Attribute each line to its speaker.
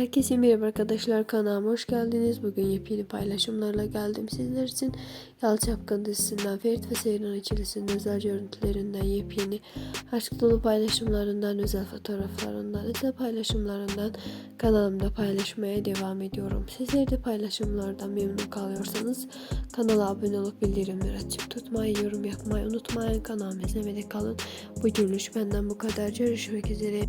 Speaker 1: Herkese merhaba arkadaşlar kanalıma hoş geldiniz. Bugün yepyeni paylaşımlarla geldim sizler için. Yalı Çapkın dizisinden Ferit ve Seyran ikilisinin özel görüntülerinden yepyeni aşk dolu paylaşımlarından, özel fotoğraflarından, özel paylaşımlarından kanalımda paylaşmaya devam ediyorum. Sizler de paylaşımlardan memnun kalıyorsanız kanala abone olup bildirimleri açık tutmayı, yorum yapmayı unutmayın. Kanalımı izlemede kalın. Bu görüş benden bu kadar. Görüşmek üzere.